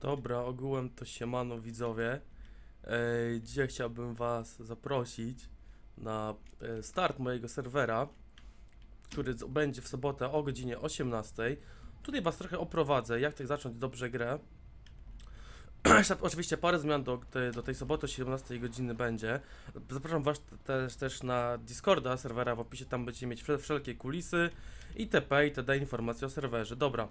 Dobra, ogółem to siemano widzowie. Dzisiaj chciałbym was zaprosić na e, start mojego serwera, który będzie w sobotę o godzinie 18. Tutaj was trochę oprowadzę, jak tak zacząć dobrze grę. Oczywiście parę zmian do, do tej soboty o 17 godziny będzie. Zapraszam was też, też na Discorda serwera, w opisie tam będziecie mieć wszel- wszelkie kulisy itp. itd. informacje o serwerze. Dobra.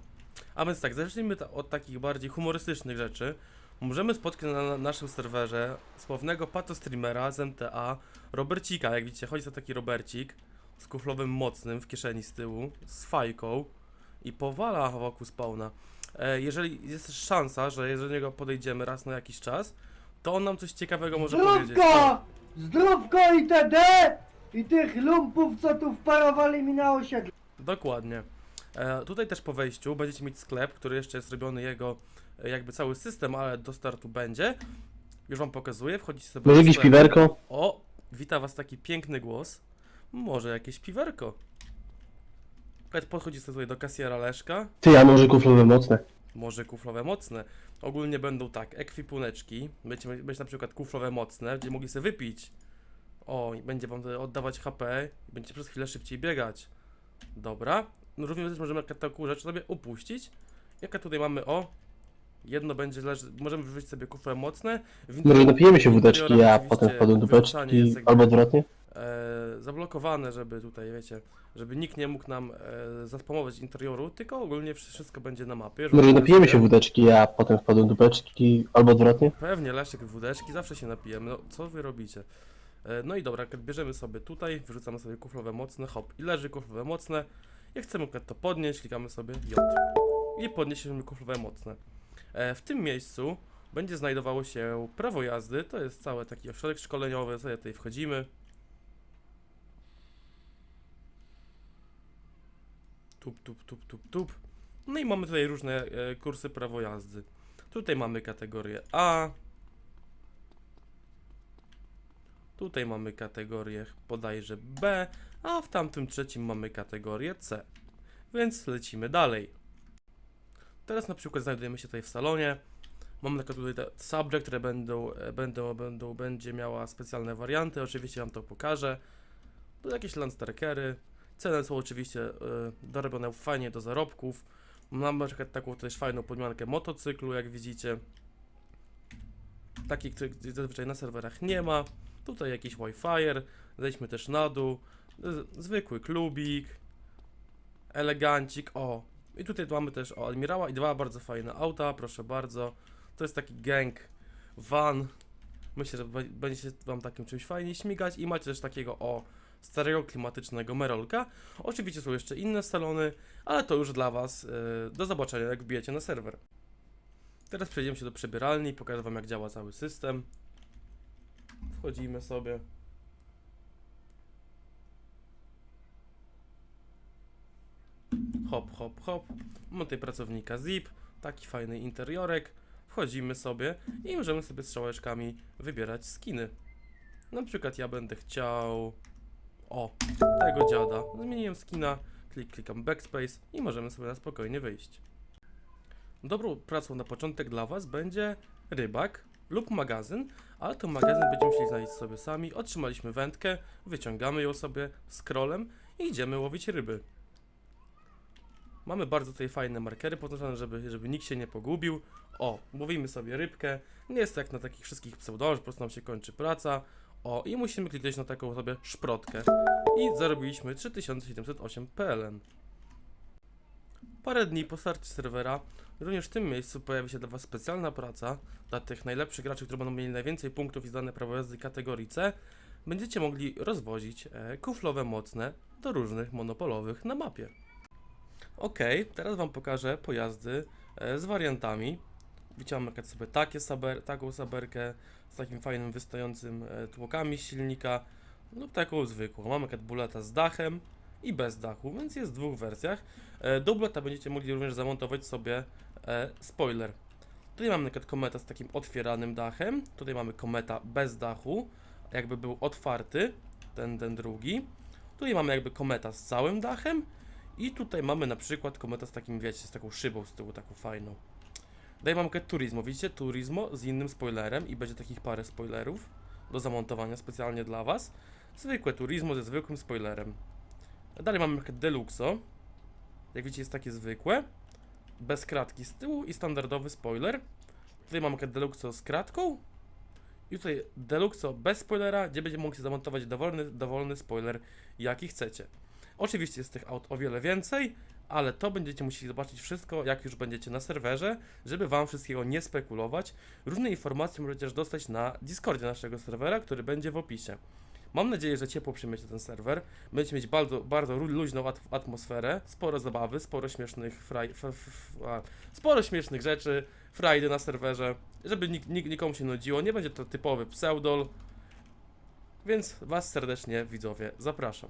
A więc tak, zacznijmy ta, od takich bardziej humorystycznych rzeczy. Możemy spotkać na, na naszym serwerze sławnego patostreamera z MTA, Robercika. Jak widzicie, chodzi za taki Robercik z kuflowym mocnym w kieszeni z tyłu, z fajką i powala wokół spawna. E, jeżeli jest szansa, że jeżeli do niego podejdziemy raz na jakiś czas, to on nam coś ciekawego może powiedzieć. Zdrówko! Zdrówko itd. I tych lumpów, co tu wparowali mi na osiedle. Dokładnie. E, tutaj też po wejściu będziecie mieć sklep, który jeszcze jest robiony jego e, jakby cały system, ale do startu będzie. Już wam pokazuję, wchodzicie sobie Może do jakieś sklepu. piwerko? O, wita was taki piękny głos. Może jakieś piwerko. Nawet podchodzi sobie tutaj do kasjera Leszka. Ty, a może kuflowe mocne? Może kuflowe mocne. Ogólnie będą tak, ekwipuneczki. Będziecie mieć na przykład kuflowe mocne, gdzie mogli sobie wypić. O, i będzie wam to oddawać HP i będziecie przez chwilę szybciej biegać. Dobra. No również też możemy taką rzecz sobie upuścić. Jaka tutaj mamy, o. Jedno będzie leży, możemy wyrzucić sobie kufle mocne. Może napijemy się wódeczki, interiorach a oczywiście potem wpadną do beczki, albo odwrotnie? e, zablokowane, żeby tutaj, wiecie, żeby nikt nie mógł nam e, zaspamować interioru, tylko ogólnie wszy- wszystko będzie na mapie. Może wam napijemy się wódeczki, a potem wpadną do beczki, albo odwrotnie? Pewnie, Leszek, wódeczki, zawsze się napijemy. No, co wy robicie? E, No i dobra, bierzemy sobie tutaj, wyrzucamy sobie kuflowe mocne, hop, i leży kuflowe mocne. Jak chcemy to podnieść, klikamy sobie J. I podniesiemy kuflowe mocne. E, W tym miejscu będzie znajdowało się prawo jazdy, to jest cały taki ośrodek szkoleniowy, sobie tutaj wchodzimy. Tup, tup, tup, tup, tup. No i mamy tutaj różne e, kursy prawo jazdy. Tutaj mamy kategorię A. Tutaj mamy kategorię bodajże B, a w tamtym trzecim mamy kategorię C. Więc lecimy dalej. Teraz na przykład znajdujemy się tutaj w salonie. Mamy na przykład tutaj sable, które będą, e, będą, będą, będzie miała specjalne warianty. Oczywiście wam to pokażę. Tu jakieś landsterkery. Ceny są oczywiście e, dorobione fajnie do zarobków. Mamy na przykład taką też fajną podmiankę motocyklu, jak widzicie. Takich, których zazwyczaj na serwerach nie ma. Tutaj jakiś Wi-Fi, zejdźmy też na dół. Zwykły klubik. Elegancik, o. I tutaj mamy też o Admirała i dwa bardzo fajne auta, proszę bardzo. To jest taki gang van. Myślę, że będzie wam takim czymś fajnie śmigać i macie też takiego o starego klimatycznego Merolka. Oczywiście są jeszcze inne salony, ale to już dla was yy, do zobaczenia jak wbijecie na serwer. Teraz przejdziemy się do przebieralni, pokażę wam jak działa cały system. Wchodzimy sobie. Hop, hop. Mamy tutaj pracownika zip, taki fajny interiorek. Wchodzimy sobie i możemy sobie strzałeczkami wybierać skiny. Na przykład ja będę chciał... O, tego dziada. Zmieniłem skina, klik, klikam backspace i możemy sobie na spokojnie wyjść. Dobrą pracą na początek dla Was będzie rybak lub magazyn, ale to magazyn będziemy musieli znaleźć sobie sami. Otrzymaliśmy wędkę, wyciągamy ją sobie scrollem i idziemy łowić ryby. Mamy bardzo tutaj fajne markery poznaczone, żeby, żeby nikt się nie pogubił. O, łowimy sobie rybkę. Nie jest to jak na takich wszystkich pseudonach, po prostu nam się kończy praca. O, i musimy kliknąć na taką sobie szprotkę. I zarobiliśmy 3708 PLN. Parę dni po starcie serwera, również w tym miejscu pojawi się dla Was specjalna praca dla tych najlepszych graczy, którzy będą mieli najwięcej punktów i zdane prawo jazdy kategorii C. Będziecie mogli rozwozić e, kuflowe mocne do różnych monopolowych na mapie. Ok, teraz Wam pokażę pojazdy e, z wariantami. Widziałem na sobie takie saber, taką saberkę z takim fajnym wystającym e, tłokami silnika lub taką zwykłą. Mamy przykład buleta z dachem i bez dachu, więc jest w dwóch wersjach. E, do buleta będziecie mogli również zamontować sobie spoiler. Tutaj mamy na kometa z takim otwieranym dachem, tutaj mamy kometa bez dachu, jakby był otwarty, ten, ten drugi. Tutaj mamy jakby kometa z całym dachem i tutaj mamy na przykład kometa z takim, wiecie, z taką szybą z tyłu, taką fajną. Daję mam pakiet Turismo, widzicie? Turismo z innym spoilerem i będzie takich parę spoilerów do zamontowania specjalnie dla Was. Zwykłe Turismo ze zwykłym spoilerem. Dalej mamy pakiet Deluxo. Jak widzicie jest takie zwykłe. Bez kratki z tyłu i standardowy spoiler. Tutaj mamy Deluxo z kratką. I tutaj Deluxo bez spoilera, gdzie będziecie mogli zamontować dowolny, dowolny spoiler, jaki chcecie. Oczywiście jest tych aut o wiele więcej, ale to będziecie musieli zobaczyć wszystko, jak już będziecie na serwerze, żeby wam wszystkiego nie spekulować. Różne informacje możecie też dostać na Discordzie naszego serwera, który będzie w opisie. Mam nadzieję, że ciepło przyjmiecie ten serwer. Będziecie mieć bardzo, bardzo luźną at- atmosferę, sporo zabawy, sporo śmiesznych fraj, f, f, f, a, sporo śmiesznych rzeczy, frajdy na serwerze, żeby nik, nik, nikomu się nudziło. Nie będzie to typowy pseudol. Więc was serdecznie widzowie zapraszam.